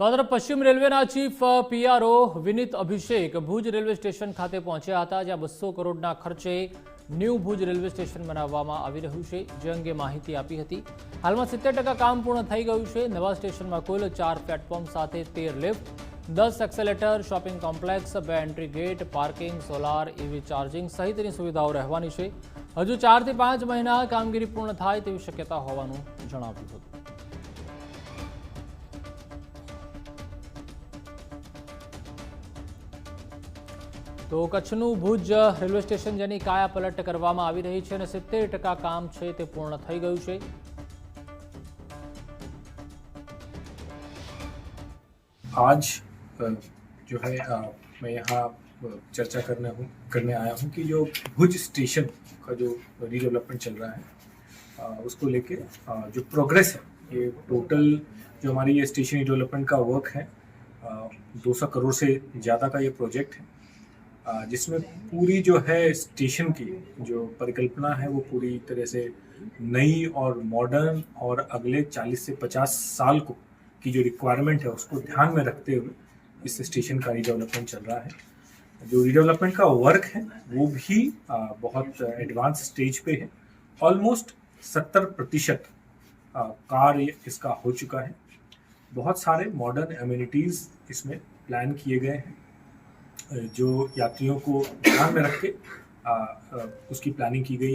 તો આ પશ્ચિમ રેલવેના chief PRO Vineet Abhishek Bhuj railway station ખાતે પહોંચ્યા હતા જ્યાં બસો કરોડના ખર્ચે ન્યૂ ભુજ રેલવે સ્ટેશન બનાવવામાં આવી રહ્યું છે જે અંગે માહિતી આપી હતી હાલમાં સિત્તેર કામ પૂર્ણ થઈ ગયું છે નવા સ્ટેશનમાં કુલ ચાર પ્લેટફોર્મ સાથે તેર લિફ્ટ દસ એક્સેલેટર શોપિંગ કોમ્પ્લેક્સ બે entry gate parking solar EV charging સહિતની સુવિધાઓ રહેવાની છે હજુ ચારથી પાંચ મહિના કામગીરી પૂર્ણ થાય તેવી શક્યતા હોવાનું જણાવ્યું હતું तो कच्छनु भुज रेलवे स्टेशन जनिकाया पलट करवामा आवी रही छे ने 70% काम छे ते पूर्ण થઈ ગયું છે આજ જો હે મેં યહા ચર્ચા કરને હું કરને આયા હું કે જો भुज स्टेशन કા જો રીડેવલપમેન્ટ ચલ રહા હે ઉસકો લેકે જો પ્રોગ્રેસ હે ટોટલ જો હમારી યે સ્ટેશન ડેવલપમેન્ટ કા વર્ક હે 200 કરોડ સે જ્યાદા કા યે પ્રોજેક્ટ હે जिसमें पूरी जो है स्टेशन की जो परिकल्पना है वो पूरी तरह से नई और मॉडर्न और अगले 40 से 50 साल को की जो रिक्वायरमेंट है उसको ध्यान में रखते हुए इस स्टेशन का रिडेवलपमेंट चल रहा है जो रिडेवलपमेंट का वर्क है वो भी बहुत एडवांस स्टेज पे है ऑलमोस्ट सत्तर प्रतिशत कार्य इसका हो चुका है बहुत सारे मॉडर्न एम्यूनिटीज़ इसमें प्लान किए गए हैं जो यात्रियों को ध्यान में रख के उसकी प्लानिंग की गई